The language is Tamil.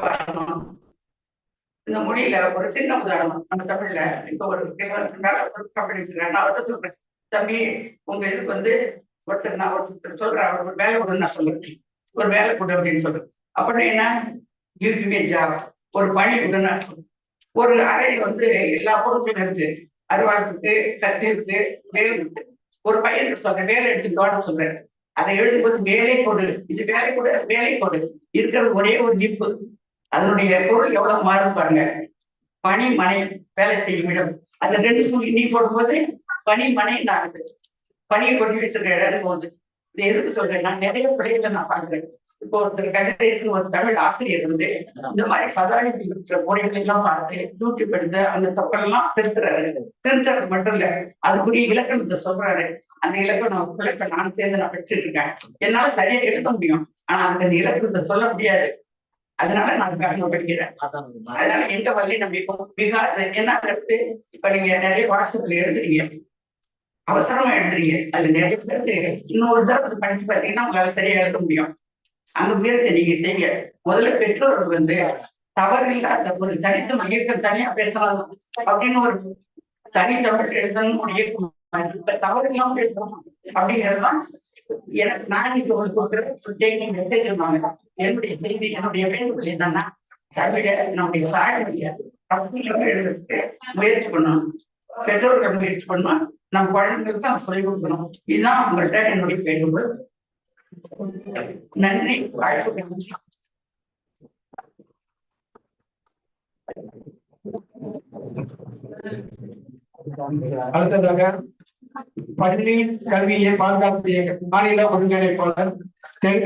வரணும். இந்த மொழியில ஒரு சின்ன உதாரணம் நம்ம தமிழ்ல இப்ப ஒரு கம்பெனி நான் அவர்கிட்ட சொல்றேன் தம்பி உங்க இதுக்கு வந்து ஒருத்தர் நான் ஒருத்தர் சொல்றேன் அவர் ஒரு வேலை கொடுன்னு நான் சொல்றேன். ஒரு வேலை கொடு அப்படின்னு சொல்றேன். அப்படின்னு என்ன? யூபிஏ ஜாப் ஒரு பணி கொடுன்னு ஒரு அறையில வந்து எல்லா பொருட்களும் இருக்கு. அருவாளுக்கு இருக்கு கத்தி இருக்கு வேலை இருக்கு. ஒரு பையன் சொல்றேன் வேலை எடுத்துக்கோன்னு சொல்றேன். அதை எழுதும்போது வேலை கொடு. இது வேலை கொடு வேலை கொடு. இருக்கிறது ஒரே ஒரு நிப்பு. அதனுடைய பொருள் எவ்வளவு மாறும் பாருங்க. பனி மனை வேலை செய்யும் இடம் அந்த ரெண்டு சொல்லி நீ போடும்போது பனி மனை ஆகுது பனியை கொட்டி வச்சிருக்க இடம் வந்து இது எதுக்கு சொல்றேன்? நான் நிறைய பிள்ளைகளை நான் பாக்குறேன் இப்போ ஒருத்தர் கணேசன் ஒரு தமிழ் ஆசிரியர் வந்து இந்த மாதிரி பதாரிட்டி இருக்கிற முறைகளை எல்லாம் பார்த்து யூடியூப் எடுத்து அந்த தொக்கெல்லாம் திருத்துறாரு. திருத்துறது மட்டும் இல்ல அதுக்குரிய இலக்கணத்தை சொல்றாரு. அந்த இலக்கணம் பிள்ளைக்கு நான் சேர்ந்து நான் படிச்சுட்டு இருக்கேன். என்னால சரியா எழுத முடியும். ஆனா அந்த இலக்கணத்தை சொல்ல முடியாது. அதனால நான் காரணம் படிக்கிறேன் அதனால எங்க வள்ளி நம்பிக்கும் மிக என்ன கருத்து? இப்ப நீங்க நிறைய வாட்ஸ்அப்ல எழுதுறீங்க. அவசரமா எழுதுறீங்க. அது நிறைய பேருக்கு இன்னொரு தடவை படிச்சு பார்த்தீங்கன்னா உங்களால சரியா எழுத முடியும். அந்த முயற்சியை நீங்க செய்ய முதல்ல பெற்றோர்கள் வந்து தவறில்லாத ஒரு தனித்த இயக்கம் தனியா பேசலாம் அப்படின்னு ஒரு தனித்தமிழ் எழுதணும் இயக்கம். இப்ப தவறு இல்லாம எழுதணும் அப்படிங்கிறதுதான் எனக்கு நான் இன்னைக்கு உங்களுக்கு என்னுடைய செய்தி என்னுடைய வேண்டுகோள் என்னன்னா தமிழ நம்முடைய தாழ்மைய அப்படிங்கிறத முயற்சி பண்ணணும். பெற்றோர்கள் முயற்சி பண்ணணும். நம்ம குழந்தைங்களுக்கு தான் சொல்லிக் கொடுக்கணும். இதுதான் உங்கள்கிட்ட என்னுடைய வேண்டுகோள். நன்றி. வாழ்க்கை அடுத்ததாக பள்ளி கல்வியை பாதுகாப்பு இயக்க மாநில ஒருங்கிணைப்பாளர் தெற்கு